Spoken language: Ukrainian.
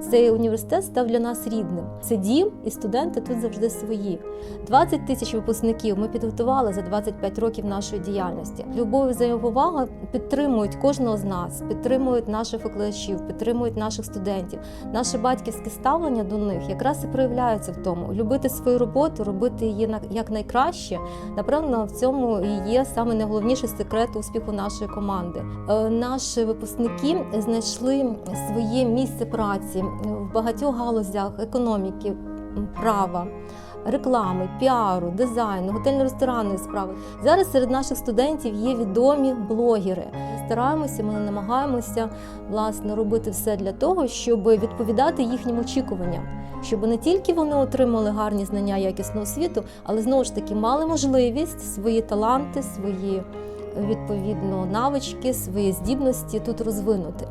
Цей університет став для нас рідним. Це дім, і студенти тут завжди свої. 20 тисяч випускників ми підготували за 25 років нашої діяльності. Любов і взаємоповага підтримують кожного з нас, підтримують наших викладачів, підтримують наших студентів. Наше батьківське ставлення до них якраз і проявляється в тому: любити свою роботу, робити її як найкраще. Напевно, в цьому і є саме найголовніший секрет успіху нашої команди. Е, Наші випускники знайшли своє місце праці в багатьох галузях економіки, права. Реклами, піару, дизайну, готельно-ресторанної справи. Зараз серед наших студентів є відомі блогери. Стараємося, ми намагаємося власне робити все для того, щоб відповідати їхнім очікуванням, щоб не тільки вони отримали гарні знання якісну освіту, але знову ж таки мали можливість свої таланти, свої відповідно навички, свої здібності тут розвинути.